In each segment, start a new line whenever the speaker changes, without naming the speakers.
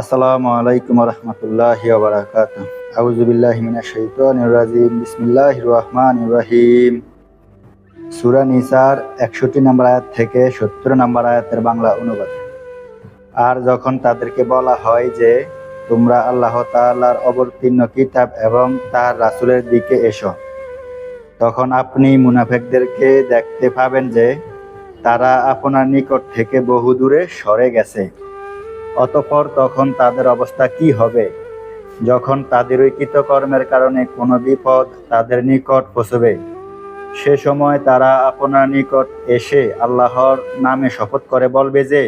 আসসালামু আলাইকুম রহমতুল্লাহ বারাকাত আউজুবিল্লাহ মিনাশ শাইতানির রাজিম। বিসমিল্লাহির রহমানির রহিম। সূরা নিসার 61 নম্বর আয়াত থেকে 70 নম্বর আয়াতের বাংলা অনুবাদ। আর যখন তাদেরকে বলা হয় যে, তোমরা আল্লাহ তাআলার অবতীর্ণ কিতাব এবং তার রাসূলের দিকে এসো, তখন আপনি মুনাফিকদেরকে দেখতে পাবেন যে, তারা আপনার নিকট থেকে বহু দূরে সরে গেছে। অতঃপর তখন তাদের অবস্থা কি হবে? যখন তাদের ওই কৃতকর্মের কারণে কোনো বিপদ তাদের নিকট পৌঁছবে, সে সময় তারা আপনার নিকট এসে আল্লাহর নামে শপথ করে বলবে যে,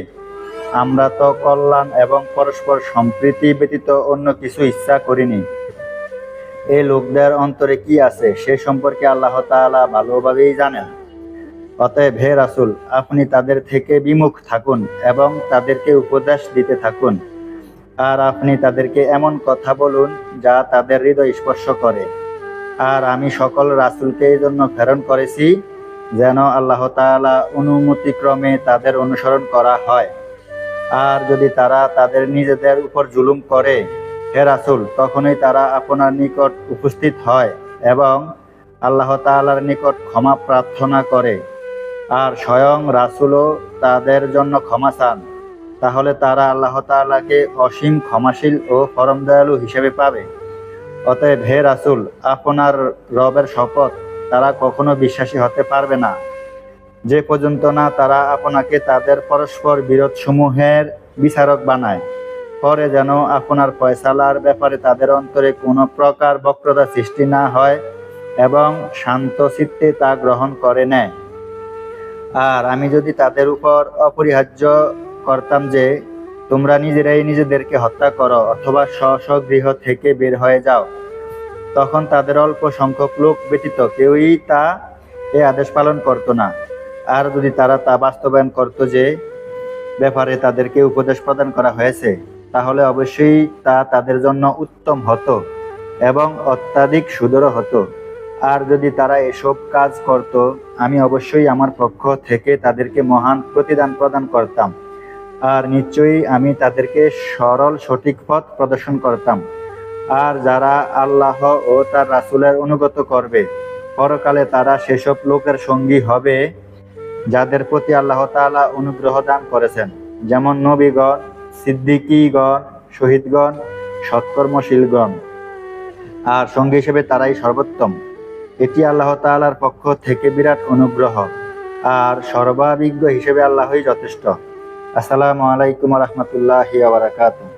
আমরা তো কল্যাণ এবং পরস্পর সম্প্রীতি ব্যতীত অন্য কিছু ইচ্ছা করিনি। এই লোকদের অন্তরে কি আছে? সে সম্পর্কে আল্লাহ তাআলা ভালোভাবেই জানেন। অতএব হে রাসুল, আপনি তাদের থেকে বিমুখ থাকুন এবং তাদেরকে উপদেশ দিতে থাকুন। আর আপনি তাদেরকে এমন কথা বলুন যা তাদের হৃদয় স্পর্শ করে। আর আমি সকল রাসুলকে এই জন্য প্রেরণ করেছি যেন আল্লাহ তাআলা অনুমতিক্রমে তাদের অনুসরণ করা হয়। আর যদি তারা তাদের নিজেদের উপর জুলুম করে, হে রাসুল, তখনই তারা আপনার নিকট উপস্থিত হয় এবং আল্লাহ তাআলার নিকট ক্ষমা প্রার্থনা করে। আর স্বয়ং রাসুলও তাদের জন্য ক্ষমা চান। তাহলে তারা আল্লাহ তাআলাকে অসীম ক্ষমাশীল ও পরম দয়ালু হিসেবে পাবে। অতএব হে রাসুল, আপনার রবের শপথ তারা কখনো বিশ্বাসী হতে পারবে না। যে পর্যন্ত না তারা আপনাকে তাদের পরস্পর বিরোধ সমূহের বিচারক বানায়, পরে যেন আপনার ফয়সালার ব্যাপারে তাদের অন্তরে কোনো প্রকার বক্রতা সৃষ্টি না হয় এবং শান্ত চিত্তে তা গ্রহণ করে নেয়। আর আমি যদি তাদের উপর অপরিহার্য করতাম যে, তোমরা নিজেরাই নিজেদেরকে হত্যা করো অথবা স্ব গৃহ থেকে বের হয়ে যাও, তখন তাদের অল্প সংখ্যক লোক ব্যতীত কেউই তা এ আদেশ পালন করতো না। আর যদি তারা তা বাস্তবায়ন করতো যে, ব্যাপারে তাদেরকে উপদেশ প্রদান করা হয়েছে, তাহলে অবশ্যই তা তাদের জন্য উত্তম হতো এবং অত্যাধিক সুদর হতো। আর যদি তারা এসব কাজ করত, আমি অবশ্যই আমার পক্ষ থেকে তাদেরকে মহান প্রতিদান প্রদান করতাম। আর নিশ্চয়ই আমি তাদেরকে সরল সঠিক পথ প্রদর্শন করতাম। আর যারা আল্লাহ ও তার রাসূলের অনুগত করবে, পরকালে তারা সেসব লোকের সঙ্গী হবে, যাদের প্রতি আল্লাহ তাআলা অনুগ্রহ দান করেছেন। যেমন নবীগণ, সিদ্দিকীগণ, শহীদগণ, সৎকর্মশীলগণ। আর সঙ্গী হিসেবে তারাই সর্বোত্তম। এটি আল্লাহ তালার পক্ষ থেকে বিরাট অনুগ্রহ আর সর্বাভিজ্ঞ হিসেবে আল্লাহই যথেষ্ট। আসসালামু আলাইকুম রহমতুল্লাহ বারাকাতুহ।